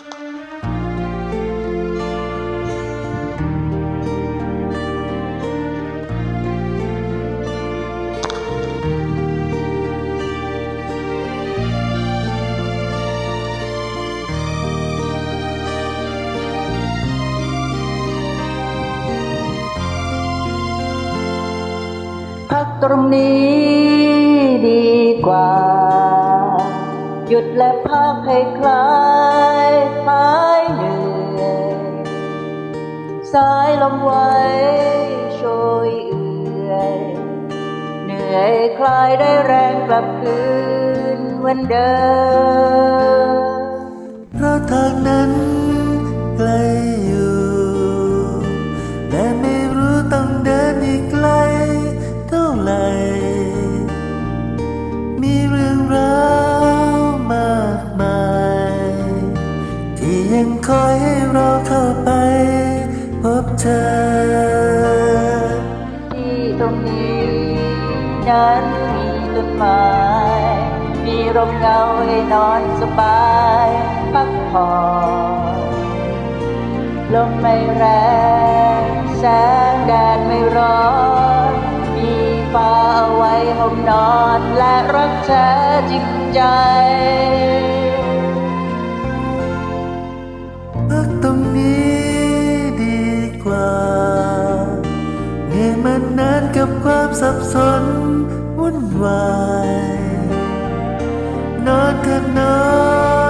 พักตรงนี้ดีกว่า หยุดและพักให้คลาย สายลมไว้โชยเอื่อยเหนื่อยคลายได้แรงกลับคืนวันเดิม เธอ ที่ตรงนี้นั้นมีต้นไม้มีร่มเงาให้นอนสบายพักผ่อนลมไม่แรงแสงแดดไม่ร้อน มีฟ้าเอาไว้ห่มนอนและรักแท้จริงใจ บสับสนวุ่นวายนอนเถิดนอ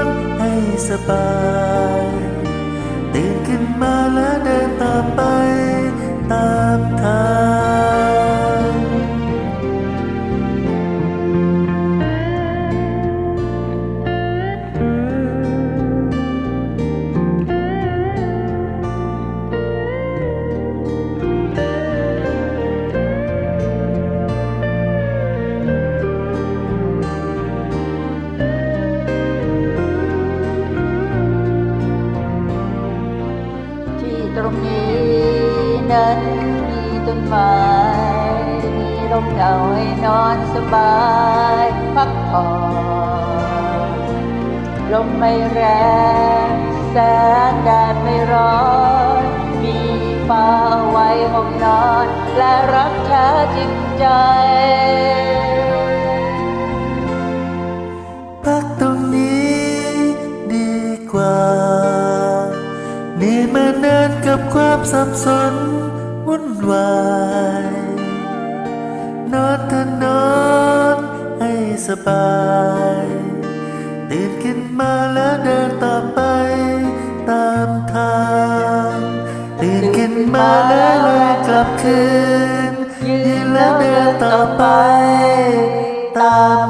นให้สบาย ตื่นขึ้นมาแล้วเดินต่อไป นี้นั้นมีต้นไม้มีร่มเงาให้นอนสบายพักผ่อนลมไม่แรงแสงแดดไม่ร้อน มีฟ้าไว้ห่มนอน และรักแท้จริงใจพักตรงนี้ดีกว่า มานานกับความสับสนวุ่นวายนอนเถอะนอนให้สบายตื่นขึ้นมาแล้วเดินต่อไปตามทางตื่นขึ้นมาแล้วเลยกลับคืนยืนแล้วเดินต่อไปตาม